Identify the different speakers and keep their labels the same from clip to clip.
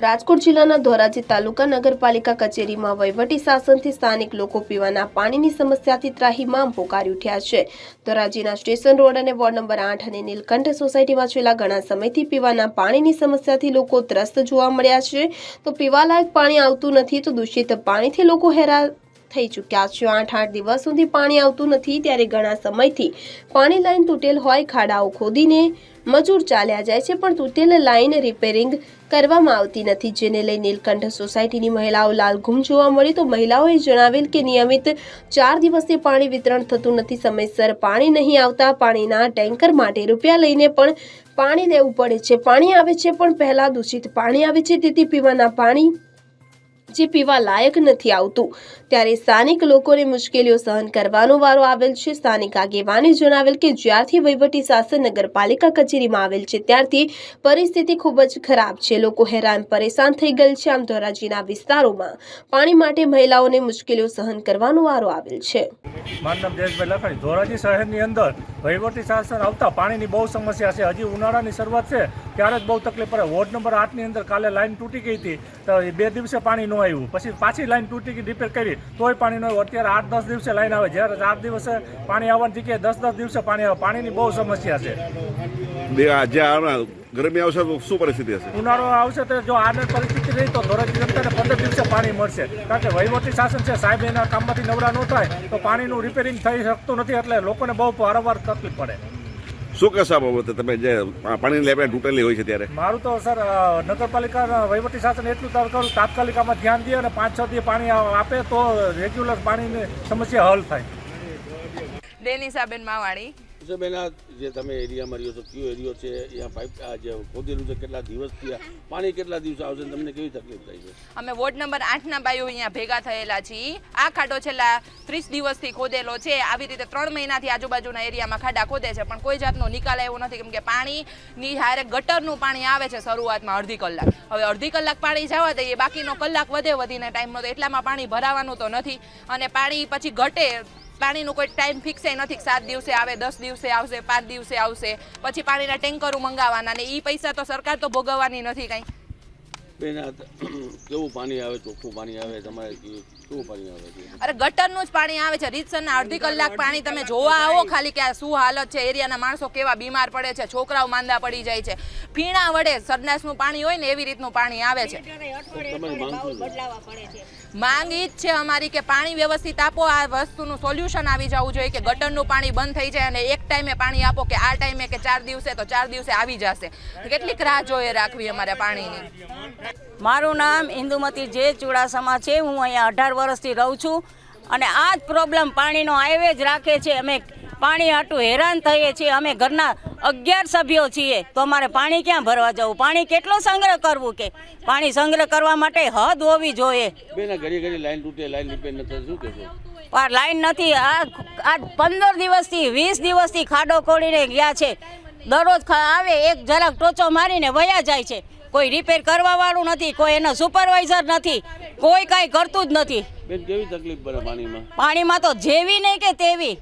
Speaker 1: રાજકોટ જિલ્લાના ધોરાજી તાલુકા નગરપાલિકા કચેરીમાં વહીવટી શાસનથી સ્થાનિક લોકો પીવાના પાણીની સમસ્યાથી ત્રાહીમામ પોકારી ઉઠ્યા છે. ધોરાજીના સ્ટેશન રોડ અને વોર્ડ નંબર આઠ અને નીલકંઠ સોસાયટીમાં છેલ્લા ઘણા સમયથી પીવાના પાણીની સમસ્યાથી લોકો ત્રસ્ત જોવા મળ્યા છે. તો પીવાલાયક પાણી આવતું નથી તો દૂષિત પાણીથી લોકો હેરાન થઈ ચૂક્યા છે. આઠ આઠ દિવસ સુધી પાણી આવતું નથી, ત્યારે ઘણા સમયથી પાણી લાઈન તૂટેલ હોય, ખાડાઓ ખોદીને મજૂર ચાલ્યા જાય છે, પણ તૂટેલ લાઈન રિપેરિંગ કરવામાં આવતી નથી, જેને લઈ નીલકંઠ સોસાયટીની મહિલાઓ લાલઘુમ જોવા મળી. તો મહિલાઓએ જણાવેલ કે નિયમિત ચાર દિવસથી પાણી વિતરણ થતું નથી, સમયસર પાણી નહીં આવતા, પાણીના ટેન્કર માટે રૂપિયા લઈને પણ પાણી લેવું પડે છે. પાણી આવે છે, પણ પહેલાં દૂષિત પાણી આવે છે, તેથી પીવાના પાણી જે પીવા લાયક નથી આવતું. ત્યારે સ્થાનિક લોકોને મુશ્કેલીઓ સહન કરવાનો વારો આવેલ છે. સ્થાનિક આગેવાને જણાવેલ કે જ્યારથી વહીવટી શાસન નગરપાલિકા કચેરીમાં આવેલ છે, ત્યારથી પરિસ્થિતિ ખૂબ જ ખરાબ છે. લોકો હેરાન, પરેશાન થઈ ગયેલ છે. આમ ધોરાજીના વિસ્તારોમાં પાણી માટે મહિલાઓને મુશ્કેલીઓ સહન કરવાનો વારો આવેલ છે.
Speaker 2: ધોરાજી શહેરની અંદર વહીવટી શાસન આવતા પાણીની બહુ સમસ્યા છે. હજી ઉનાળાની શરૂઆત છે. ત્યારે જ બહુ તકલીફ પડે. વોર્ડ નંબર આઠની અંદર કાલે લાઈન તૂટી ગઈ હતી. તો બે દિવસે પાણી ન આવ્યું. પછી પાછી લાઈન તૂટી ગઈ રિપેર કરી. તોય પાણી ન આવ્યું. અત્યારે આઠ દસ દિવસે લાઈન આવે. જ્યારે ચાર દિવસે પાણી આવવાની જગ્યાએ દસ દસ દિવસે પાણી આવે. પાણીની બહુ સમસ્યા છે.
Speaker 3: બે આ જે ગરમી આવશે તો શું પરિસ્થિતિ હશે?
Speaker 2: ઉનાળો આવશે તો જો આને પરિસ્થિતિ રહી તો ધોરાજી જનતાને પંદર દિવસે પાણી મળશે. કારણ કે વહીવટી શાસન છે સાહેબ એના કામમાંથી નવરા ન થાય તો પાણીનું રિપેરિંગ થઈ શકતું નથી એટલે લોકોને બહુ વારંવાર તકલીફ પડે.
Speaker 3: શું કહેશો આ બાબતે? તમે જે પાણી પાણીની લેપે તૂટેલી હોય છે ત્યારે.
Speaker 2: મારું તો સર નગરપાલિકાના વહીવટી શાસન એટલું તાર કરું તાત્કાલિક આમાં ધ્યાન દે અને પાંચ છ દી પાણી આપે તો રેગ્યુલર પાણીની સમસ્યા હલ થાય.
Speaker 4: ડેનિસાબેન માવાણી.
Speaker 5: બેન આ જે તમે એરિયામાં રહ્યો છો, કયો એરિયો છે, અહીંયા પાઇપ જે ખોદેલું છે, કેટલા દિવસ થયા? પાણી કેટલા દિવસ આવશે તમને કેવી તકલીફ થાય છે?
Speaker 4: અમે વોર્ડ નંબર આઠના બાયો અહીંયા ભેગા થયેલા છીએ. આ ખાડો છેલ્લા ત્રીસ દિવસથી ખોદેલો છે. આવી રીતે ત્રણ મહિનાથી આજુબાજુના એરિયામાં ખાડા ખોદે છે, પણ કોઈ જાતનો નિકાલ આવ્યો નથી. કેમ કે પાણીની હારે ગટરનું પાણી આવે છે શરૂઆતમાં અડધી કલાક. હવે અડધી કલાક પાણી જવા દઈએ, બાકીનો કલાક વધે વધીને ટાઈમનો તો એટલામાં પાણી ભરાવાનું તો નથી. અને પાણી પછી ઘટે પાણીનું કોઈ ટાઈમ ફિક્સ એ નથી સાત દિવસે આવે, દસ દિવસે આવશે, પાંચ દિવસે આવશે. પછી પાણીના ટેન્કરો મંગાવવાના ને એ પૈસા તો સરકાર તો ભોગવવાની નથી કાંઈ.
Speaker 5: બેન કેવું પાણી આવે, ચોખ્ખું પાણી આવે, તમારે
Speaker 4: અરે ગટરનું જ પાણી આવે છે. રીતસરના અડધી કલાક પાણી તમે જોવા આવો ખાલી કે આ શું હાલત છે. એરિયાના માણસો કેવા બીમાર પડે છે. છોકરાઓ માંદા પડી જાય છે. ફીણા વડે સરનાસનું પાણી હોય ને એવી રીતનું પાણી આવે છે.
Speaker 5: માંગ
Speaker 4: ઈ જ છે અમારી કે પાણી વ્યવસ્થિત આપો. આ વસ્તુનું સોલ્યુશન આવી જવું જોઈએ કે ગટરનું પાણી બંધ થઈ જાય અને એક ટાઈમે પાણી આપો કે આ ટાઈમે કે ચાર દિવસે તો ચાર દિવસે આવી જશે. કેટલીક રાહ જોઈએ રાખવી અમારે પાણીની.
Speaker 6: મારું નામ ઇન્દુમતી જે ચુડાસમા છે. હું અહીંયા અઢાર વર્ષથી રહું છું અને આ જ પ્રોબ્લેમ પાણીનો આવે જ રાખે છે. અમે પાણી આટું હેરાન થઈએ છીએ. અમે ઘરના અગિયાર સભ્યો છીએ. તો અમારે પાણી ક્યાં ભરવા જવું? પાણી કેટલો સંગ્રહ કરવું કે? પાણી સંગ્રહ કરવા માટે હદ હોવી જોઈએ.
Speaker 5: લાઈન તૂટે લાઈન રિપેર શું
Speaker 6: પણ લાઈન નથી. આ આજ પંદર દિવસથી વીસ દિવસથી ખાડો ખોડીને ગયા છે. દરરોજ આવે એક જરાક ટોચો મારીને વયા જાય છે. કોઈ રિપેર કરવા વાળું નથી કોઈ એનો સુપરવાઇઝર નથી કોઈ કાંઈ કરતું જ નથી.
Speaker 5: બેન કેવી તકલીફ પડે પાણીમાં?
Speaker 6: પાણીમાં તો જેવી નહીં કે તેવી.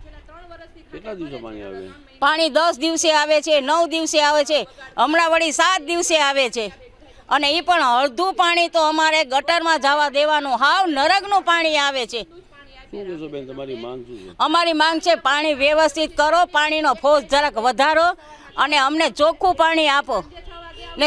Speaker 5: કેટલા દિવસો પાણી આવે?
Speaker 6: પાણી દસ દિવસે આવે છે નવ દિવસે આવે છે હમણાં વળી સાત દિવસે આવે છે. અને એ પણ અડધું પાણી તો અમારે ગટરમાં જવા દેવાનું. હાવ નરકનું પાણી આવે
Speaker 5: છે?
Speaker 6: અમારી માંગ છે પાણી વ્યવસ્થિત કરો પાણીનો ફોર્સ જરાક વધારો અને અમને ચોખ્ખું પાણી આપો. ને